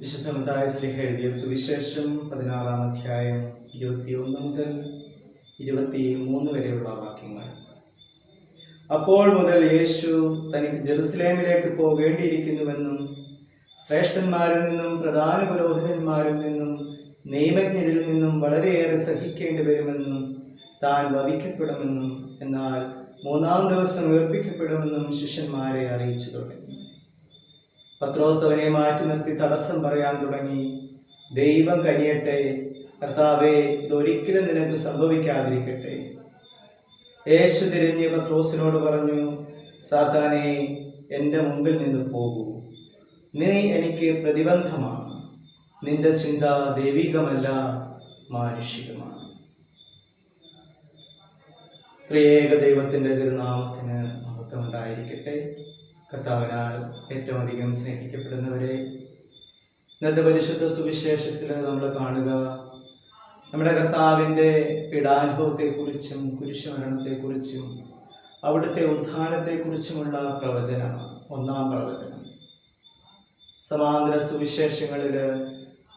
വിശുദ്ധ മത്തായ സ്ലിഹ എഴുതിയ സുവിശേഷം പതിനാറാം അധ്യായം ഇരുപത്തിയൊന്ന് മുതൽ ഇരുപത്തി മൂന്ന് വരെയുള്ള വാക്യങ്ങൾ. അപ്പോൾ മുതൽ യേശു തനിക്ക് ജെറുസലേമിലേക്ക് പോകേണ്ടിയിരിക്കുന്നുവെന്നും ശ്രേഷ്ഠന്മാരിൽ നിന്നും പ്രധാന പുരോഹിതന്മാരിൽ നിന്നും നിയമജ്ഞരിൽ നിന്നും വളരെയേറെ സഹിക്കേണ്ടി വരുമെന്നും താൻ വധിക്കപ്പെടുമെന്നും എന്നാൽ മൂന്നാം ദിവസം ഉയർപ്പിക്കപ്പെടുമെന്നും ശിഷ്യന്മാരെ അറിയിച്ചു തുടങ്ങി. പത്രോസ് അവനെ മാറ്റി നിർത്തി തടസ്സം പറയാൻ തുടങ്ങി. ദൈവം കനിയട്ടെ. കർത്താവെ ഇതൊരിക്കലും നിനക്ക് സംഭവിക്കാതിരിക്കട്ടെ. യേശു തിരിഞ്ഞ് പത്രോസിനോട് പറഞ്ഞു സാത്താനെ എന്റെ മുമ്പിൽ നിന്ന് പോകൂ. നീ എനിക്ക് പ്രതിബന്ധമാണ്. നിന്റെ ചിന്ത ദൈവികമല്ല മാനുഷികമാണ്. ത്രിയേക ദൈവത്തിന്റെ തിരുനാമത്തിന് മഹത്വം ഉണ്ടായിരിക്കട്ടെ കർത്താവിനാൽ ഏറ്റവും അധികം സ്നേഹിക്കപ്പെടുന്നവരെ ഇന്നത്തെ പരിശുദ്ധ സുവിശേഷത്തിൽ നമ്മൾ കാണുക. നമ്മുടെ കർത്താവിന്റെ പീഡാനുഭവത്തെക്കുറിച്ചും കുരിശുമരണത്തെക്കുറിച്ചും അവിടുത്തെ ഉത്ഥാനത്തെക്കുറിച്ചുമുള്ള പ്രവചനമാണ് ഒന്നാം പ്രവചനം. സമാന്തര സുവിശേഷങ്ങളിൽ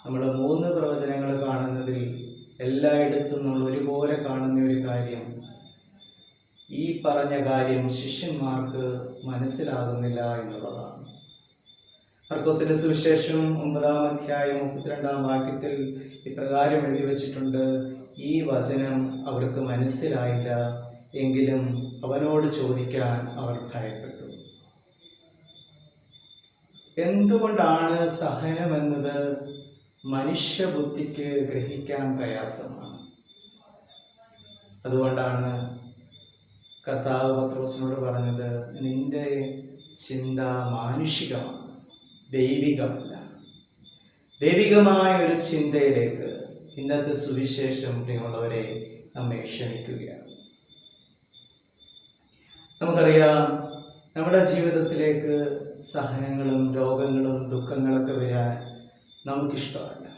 നമ്മൾ മൂന്ന് പ്രവചനങ്ങൾ കാണുന്നതിൽ എല്ലായിടത്തും നമ്മൾ ഒരുപോലെ കാണുന്ന ഒരു കാര്യം ഈ പറഞ്ഞ കാര്യം ശിഷ്യന്മാർക്ക് മനസ്സിലാകുന്നില്ല എന്നുള്ളതാണ്. മർക്കോസിന്റെ സുവിശേഷം ഒമ്പതാം അധ്യായം മുപ്പത്തിരണ്ടാം വാക്യത്തിൽ ഇപ്രകാരം എഴുതി വച്ചിട്ടുണ്ട് ഈ വചനം അവർക്ക് മനസ്സിലായില്ല എങ്കിലും അവനോട് ചോദിക്കാൻ അവർ ഭയപ്പെട്ടു. എന്തുകൊണ്ടാണ് സഹനമെന്നത് മനുഷ്യബുദ്ധിക്ക് ഗ്രഹിക്കാൻ പ്രയാസമാണ്? അതുകൊണ്ടാണ് കർത്താവ് പത്രോസിനോട് പറഞ്ഞത് നിന്റെ ചിന്ത മാനുഷികമാണ് ദൈവികമല്ല. ദൈവികമായ ഒരു ചിന്തയിലേക്ക് ഇന്നത്തെ സുവിശേഷം പ്രിയമുള്ളവരെ നമ്മെ ക്ഷണിക്കുകയാണ്. നമുക്കറിയാം നമ്മുടെ ജീവിതത്തിലേക്ക് സഹനങ്ങളും രോഗങ്ങളും ദുഃഖങ്ങളൊക്കെ വരാൻ നമുക്കിഷ്ടമല്ല.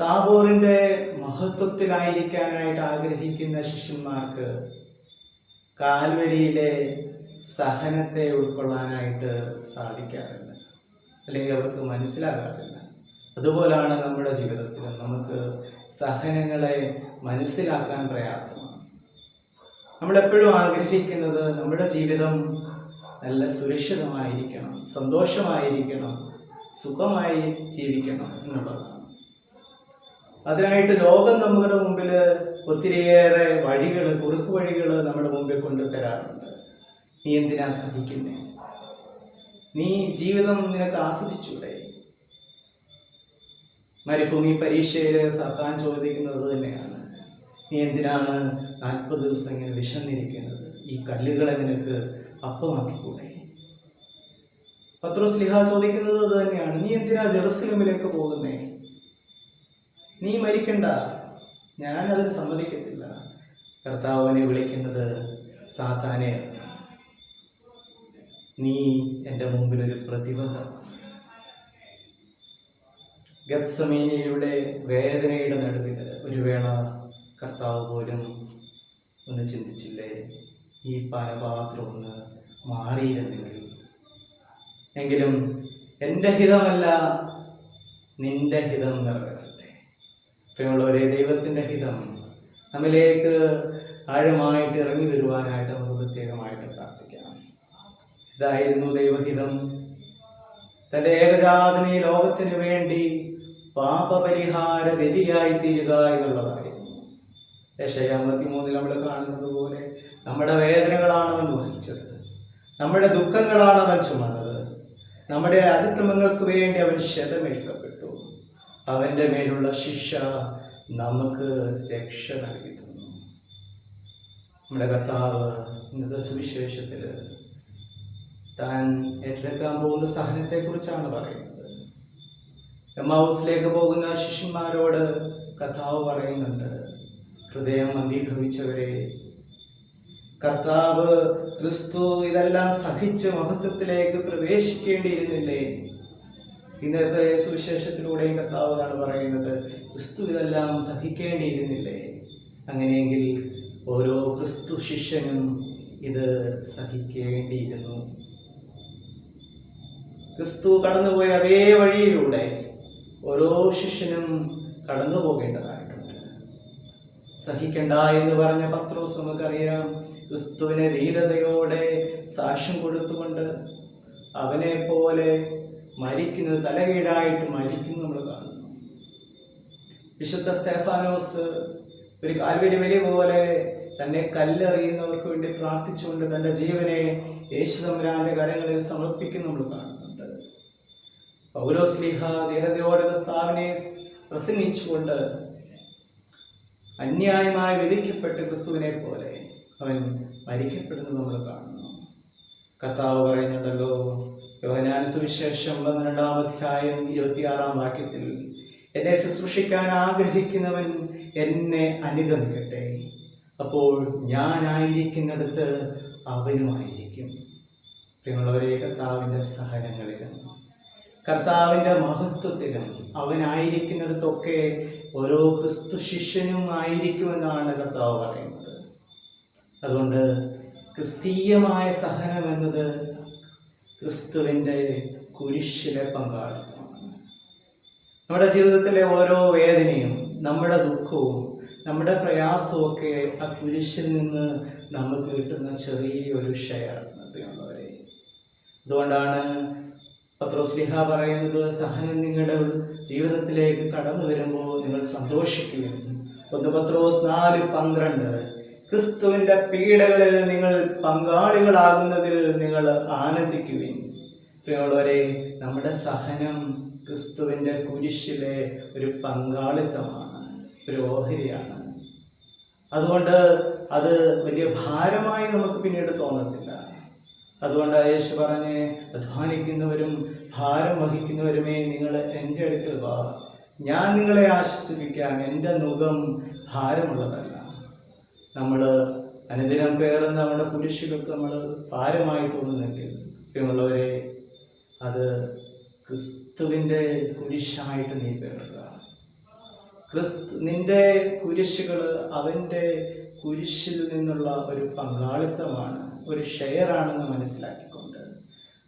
താബോറിന്റെ മഹത്വത്തിലായിരിക്കാനായിട്ട് ആഗ്രഹിക്കുന്ന ശിഷ്യന്മാർക്ക് കാൽവരിയിലെ സഹനത്തെ ഉൾക്കൊള്ളാനായിട്ട് സാധിക്കാറില്ല. അല്ലെങ്കിൽ അവർക്ക് മനസ്സിലാകാറില്ല. അതുപോലാണ് നമ്മുടെ ജീവിതത്തിലും നമുക്ക് സഹനങ്ങളെ മനസ്സിലാക്കാൻ പ്രയാസമാണ്. നമ്മളെപ്പോഴും ആഗ്രഹിക്കുന്നത് നമ്മുടെ ജീവിതം നല്ല സുരക്ഷിതമായിരിക്കണം സന്തോഷമായിരിക്കണം സുഖമായി ജീവിക്കണം എന്നുള്ളതാണ്. അതിനായിട്ട് ലോകം നമ്മുടെ മുമ്പിൽ ഒത്തിരിയേറെ വഴികൾ കുറുക്ക് വഴികൾ നമ്മുടെ മുമ്പിൽ കൊണ്ട് തരാറുണ്ട്. നീ എന്തിനാ സഹിക്കുന്നേ നീ ജീവിതം നിനക്ക് ആസ്വദിച്ചൂടെ? മരുഭൂമി പരീക്ഷയിൽ സർക്കാർ ചോദിക്കുന്നത് തന്നെയാണ്. നീ എന്തിനാണ് നാൽപ്പത് ദിവസം ഇങ്ങനെ വിശന്നിരിക്കുന്നത്? ഈ കല്ലുകളെ നിനക്ക് അപ്പമാക്കിക്കൂടെ? പത്രോസ് ലിഹ ചോദിക്കുന്നത് തന്നെയാണ്. നീ എന്തിനാ ജെറുസലമിലേക്ക് പോകുന്നേ? നീ മരിക്കണ്ട. ഞാൻ അതിന് സമ്മതിക്കത്തില്ല കർത്താവിനെ വിളിക്കുന്നത് സാത്താനെ. നീ എന്റെ മുമ്പിൽ ഒരു പ്രതിബന്ധം. ഗത്സമീനയുടെ വേദനയുടെ നടുവിൽ ഒരു വേള കർത്താവ് പോലും ഒന്ന് ചിന്തിച്ചില്ലേ? ഈ പാനപാത്രം ഒന്ന് മാറിയിരുന്നെങ്കിൽ. എങ്കിലും എന്റെ ഹിതമല്ല നിന്റെ ഹിതം നിറവേറട്ടെ പ്രിയമുള്ളവരെ ദൈവത്തിന്റെ ഹിതം നമ്മിലേക്ക് ആഴമായിട്ട് ഇറങ്ങി വരുവാനായിട്ട് നമുക്ക് പ്രത്യേകമായിട്ട് പ്രാർത്ഥിക്കാം. ഇതായിരുന്നു ദൈവഹിതം. തന്റെ ഏകജാതനെ ലോകത്തിന് വേണ്ടി പാപപരിഹാര ബലിയായി തീരുക എന്നുള്ളതായിരുന്നു. രക്ഷയ അമ്പത്തിമൂന്നിൽ നമ്മൾ കാണുന്നത് പോലെ നമ്മുടെ വേദനകളാണ് അവൻ വഹിച്ചത് നമ്മുടെ ദുഃഖങ്ങളാണ് അവൻ ചുമന്നത്. നമ്മുടെ അതിക്രമങ്ങൾക്ക് വേണ്ടി അവൻ ക്ഷതമേൽക്കപ്പെട്ടു. അവന്റെ മേലുള്ള ശിക്ഷ നമുക്ക് രക്ഷ നൽകി തന്നു. നമ്മുടെ കർത്താവ് ഇന്നത്തെ സുവിശേഷത്തിൽ താൻ ഏറ്റെടുക്കാൻ പോകുന്ന സഹനത്തെക്കുറിച്ചാണ് പറയുന്നത്. എമ്മൗസിലേക്ക് പോകുന്ന ശിഷ്യന്മാരോട് കർത്താവ് പറയുന്നുണ്ട് ഹൃദയം അംഗീകരിച്ചവരെ കർത്താവ് ക്രിസ്തു ഇതെല്ലാം സഹിച്ച് മഹത്വത്തിലേക്ക് പ്രവേശിക്കേണ്ടിയിരുന്നില്ലേ? ഇന്നത്തെ സുവിശേഷത്തിലൂടെയും കർത്താവ് എന്നാണ് പറയുന്നത് ക്രിസ്തു ഇതെല്ലാം സഹിക്കേണ്ടിയിരുന്നില്ലേ? അങ്ങനെയെങ്കിൽ ഓരോ ക്രിസ്തു ശിഷ്യനും ഇത് സഹിക്കേണ്ടിയിരുന്നു. ക്രിസ്തു കടന്നുപോയ അതേ വഴിയിലൂടെ ഓരോ ശിഷ്യനും കടന്നു പോകേണ്ടതായിട്ടുണ്ട് സഹിക്കണ്ട എന്ന് പറഞ്ഞ പത്രോസ് നമുക്കറിയാം ക്രിസ്തുവിനെ ധീരതയോടെ സാക്ഷ്യം കൊടുത്തുകൊണ്ട് അവനെ പോലെ മരിക്കുന്നത് തലകീഴായിട്ട് മരിക്കുന്നു നമ്മൾ കാണുന്നു. വിശുദ്ധ സ്തേഫാനോസ് ഒരു കാൽവരി വലി പോലെ തന്നെ കല്ലെറിയുന്നവർക്ക് വേണ്ടി പ്രാർത്ഥിച്ചുകൊണ്ട് തന്റെ ജീവനെ യേശു തമ്പുരാന്റെ കരങ്ങളിൽ സമർപ്പിക്കുന്ന നമ്മൾ കാണുന്നുണ്ട്. പൗലോസ്ലിഹ ധീരതയോടെ സ്ഥാപനയെ പ്രസംഗിച്ചുകൊണ്ട് അന്യായമായി വിധിക്കപ്പെട്ട് ക്രിസ്തുവിനെ പോലെ അവൻ മരിക്കപ്പെടുന്നത് നമ്മൾ കാണുന്നു. കർത്താവ് പറയുന്നുണ്ടല്ലോ യോഹനാന സുവിശേഷം പന്ത്രണ്ടാം അധ്യായം ഇരുപത്തിയാറാം വാക്യത്തിൽ എന്നെ ശുശ്രൂഷിക്കാൻ ആഗ്രഹിക്കുന്നവൻ എന്നെ അനുഗമിക്കട്ടെ. അപ്പോൾ ഞാനായിരിക്കുന്നിടത്ത് അവനുമായിരിക്കും പ്രിയമുള്ളവരെ കർത്താവിന്റെ സഹനങ്ങളിലും കർത്താവിന്റെ മഹത്വത്തിലും അവനായിരിക്കുന്നിടത്തൊക്കെ ഓരോ ക്രിസ്തു ശിഷ്യനും ആയിരിക്കുമെന്നാണ് കർത്താവ് പറയുന്നത്. അതുകൊണ്ട് ക്രിസ്തീയമായ സഹനം എന്നത് ക്രിസ്തുവിന്റെ കുരിശിലെ പങ്കാളിത്തമാണ് നമ്മുടെ ജീവിതത്തിലെ ഓരോ വേദനയും നമ്മുടെ ദുഃഖവും നമ്മുടെ പ്രയാസവും ഒക്കെ ആ കുരിശിൽ നിന്ന് നമുക്ക് കിട്ടുന്ന ചെറിയൊരു ഷെയറാണ് പ്രിയമുള്ളവരെ. അതുകൊണ്ടാണ് പത്രോസ്ലിഹ പറയുന്നത് സഹനം നിങ്ങളുടെ ജീവിതത്തിലേക്ക് കടന്നു വരുമ്പോൾ നിങ്ങൾ സന്തോഷിക്കുകയും ഒന്ന് പത്രോസ് നാല് പന്ത്രണ്ട് ക്രിസ്തുവിന്റെ പീഡകളിൽ നിങ്ങൾ പങ്കാളികളാകുന്നതിൽ നിങ്ങൾ ആനന്ദിക്കുകയും പ്രിയമുള്ളവരെ നമ്മുടെ സഹനം ക്രിസ്തുവിന്റെ കുരിശിലെ ഒരു പങ്കാളിത്തമാണ് ഒരു ഓഹരിയാണ്. അതുകൊണ്ട് അത് വലിയ ഭാരമായി നമുക്ക് പിന്നീട് തോന്നത്തില്ല. അതുകൊണ്ട് യേശു പറഞ്ഞ് അധ്വാനിക്കുന്നവരും ഭാരം വഹിക്കുന്നവരുമേ നിങ്ങൾ എന്റെ അടുക്കൽ വാ. ഞാൻ നിങ്ങളെ ആശ്വസിപ്പിക്കാം എന്റെ മുഖം ഭാരമുള്ളതല്ല. നമ്മൾ അനുദിനം പേറുന്ന നമ്മുടെ കുരിശുകൾക്ക് നമ്മൾ ഭാരമായി തോന്നുന്നെങ്കിൽ പ്രിയമുള്ളവരെ അത് ക്രിസ്തുവിന്റെ കുരിശായിട്ട് നീ പേറുക ക്രിസ്തു നിന്റെ കുരിശുകൾ അവന്റെ കുരിശിൽ നിന്നുള്ള ഒരു പങ്കാളിത്തമാണ് ഒരു ഷെയറാണെന്ന് മനസ്സിലാക്കിക്കൊണ്ട്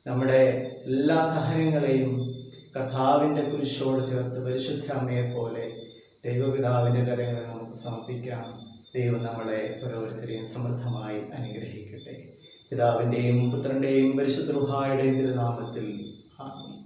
നമ്മുടെ എല്ലാ സഹനങ്ങളെയും കഥാവിന്റെ കുരിശോട് ചേർത്ത് പരിശുദ്ധ അമ്മയെ പോലെ ദൈവപിതാവിന്റെ കരങ്ങളിൽ നമുക്ക് സമർപ്പിക്കാം. ദൈവം നമ്മളെ ഓരോരുത്തരെയും സമൃദ്ധമായി അനുഗ്രഹിക്കട്ടെ. പിതാവിന്റെയും പുത്രന്റെയും പരിശുദ്ധ റുഹായുടെയും തിരുനാമത്തിൽ ആമേൻ.